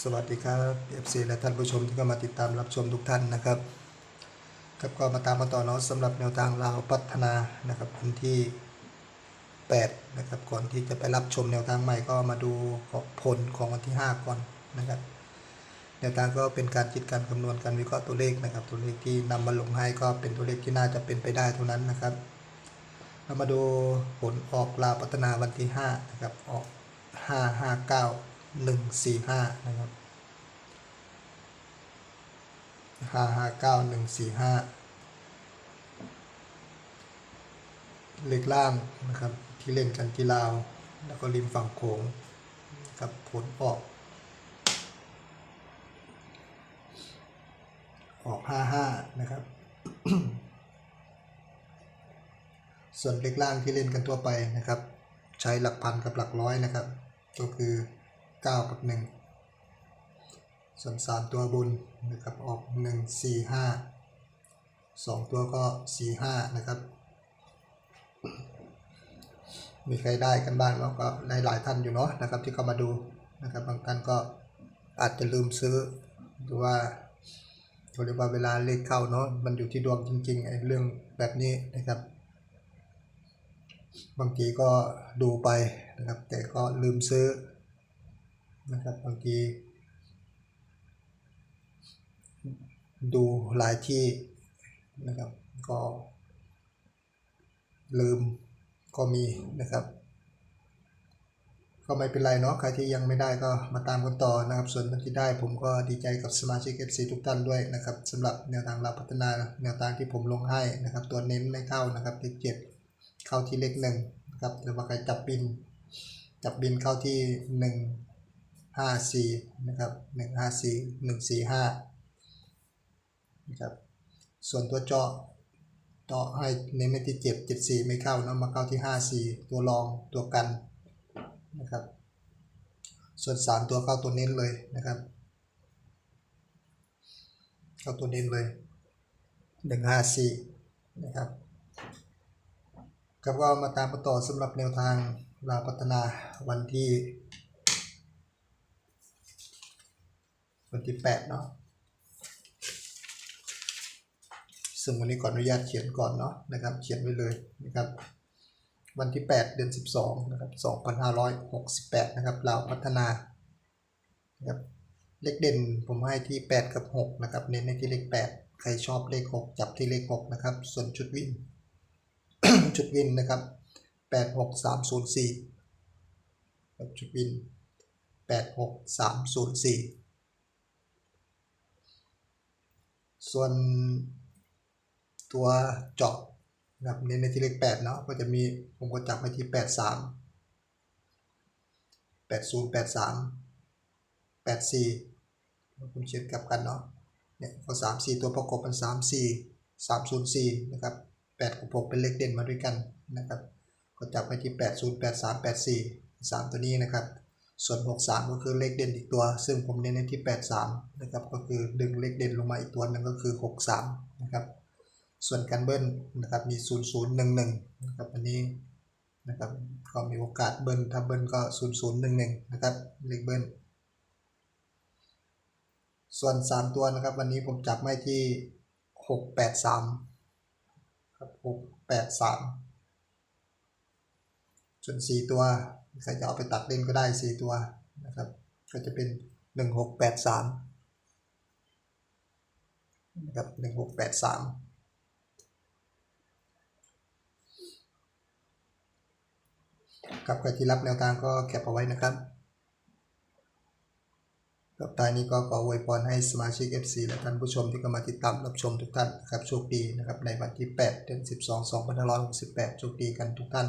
สวัสดีครับ FC และท่านผู้ชมที่เข้ามาติดตามรับชมทุกท่านนะครับครับก็มาตามมาต่อเนาะสำหรับแนวทางลาวพัฒนานะครับวันที่ 8 นะครับ ก่อนที่จะไปรับชมแนวทางใหม่ก็มาดูผลของวันที่ 5 ก่อนนะครับแนวทางก็เป็นการคิดการคำนวณการวิเคราะห์ตัวเลขนะครับ ตัวเลขที่นำมาลงให้ก็เป็นตัวเลขที่น่าจะเป็นไปได้เท่านั้นนะครับ เรามาดูผลออกลาวพัฒนาวันที่5นะครับออก 5 5 9 1 4 5 นะครับ 5 5 9 1 4 5 เลขล่างนะครับ ที่เล่นกันที่ลาว แล้วก็ริมฝั่งโขงกับผลออก ออก 55 นะครับ ส่วนเลขล่างที่เล่นกันทั่วไปนะครับ ใช้หลักพันกับหลักร้อยนะครับ ก็คือ 9 กับ 1 ส่วน 3 ตัวบนนะครับออก 1 4 5 2 ตัวก็ 4 5 นะครับ มีใครได้กันบ้างแล้วก็ได้หลายท่านอยู่เนาะนะครับที่เข้ามาดูนะครับบางท่านก็อาจจะลืมซื้อหรือว่าเขาเรียกว่าเวลาเลขเข้าเนาะมันอยู่ที่ดวงจริงๆไอ้เรื่องแบบนี้นะครับ บางทีก็ดูไปนะครับ แต่ก็ลืมซื้อ นะครับบางทีดูหลายที่นะครับ ก็ลืมก็มีนะครับ ก็ไม่เป็นไรเนาะใครที่ยังไม่ได้ก็มาตามกันต่อนะครับ ส่วนที่ได้ผมก็ดีใจกับสมาชิก FC ทุกท่านด้วยนะครับสำหรับแนวทางเราพัฒนาแนวทางที่ผมลงให้นะครับ ตัวเน้นไม่เข้านะครับเลขเจ็ดเข้าที่เลขหนึ่งนะครับหรือว่าใครจับบิน จับบินเข้าที่หนึ่ง ห้าสี่นะครับหนึ่งห้าสี่หนึ่งสี่ห้านะครับส่วนตัวเจาะเจาะให้เน้นในที่เจ็ดเจ็ดสี่ไม่เข้าเนอะมาเข้าที่ห้าสี่ตัวรองตัวกันนะครับส่วนสามตัวเข้าตัวเน้นเลยนะครับเข้าตัวเน้นเลยหนึ่งห้าสี่นะครับครับก็มาตามกันต่อสำหรับแนวทางลาพัฒนาวันที่ วันที่แปดเนาะซึ่งวันนี้ขออนุญาตเขียนก่อนเนาะนะครับ เขียนไว้เลยนะครับ วันที่ 8 เดือน 12 นะครับ 2568 นะครับลาพัฒนานะครับเลขเด่นผมให้ที่ 8 กับ 6 นะครับ เน้นในที่เลข 8 ใครชอบเลข 6 จับที่เลข 6 นะครับ ส่วนชุดวิ่งชุดวินนะครับ 86304ครับชุดวิน 86304 ส่วนตัวเจาะนะครับเน้นในที่เลข8เนาะก็จะมีผมก็จับไปที่ 83 80 83 84ผมเขียนกลับกันเนาะเนี่ยก็3 4 ตัวประกบเป็น3 4 304นะครับ8กับ6เป็นเลขเด่นมาด้วยกันนะครับก็จับไปที่ 80 83 84 3 ตัวนี้นะครับ ส่วน63ก็คือเลขเด่นอีกตัว ซึ่งผมเน้นที่ 83 นะครับ ก็คือดึงเลขเด่นลงมาอีกตัวหนึ่งก็คือ 63 นะครับ ส่วนการเบิ้ลนะครับมี 0011 นะครับ อันนี้นะครับก็มีโอกาสเบิ้ลถ้าเบิ้ลก็ 0011 นะครับ เลขเบิ้ล ส่วน 3 ตัวนะครับ วันนี้ผมจับไม่ที่ 683 ครับ 683ส่วน4ตัว ใครจะเอาไปตัดเล่นก็ได้ 4 ตัวนะครับ ก็จะเป็น 1683นะครับ1683กับใครที่รับแนวทางก็แคปเอาไว้นะครับกับตายนี้ก็ขออวยพรให้สมาชิก FC และท่านผู้ชมที่เข้ามาติดตามรับชมทุกท่านนะครับ โชคดีนะครับในวันที่ 8 เดือน 12 2568 โชคดีกันทุกท่าน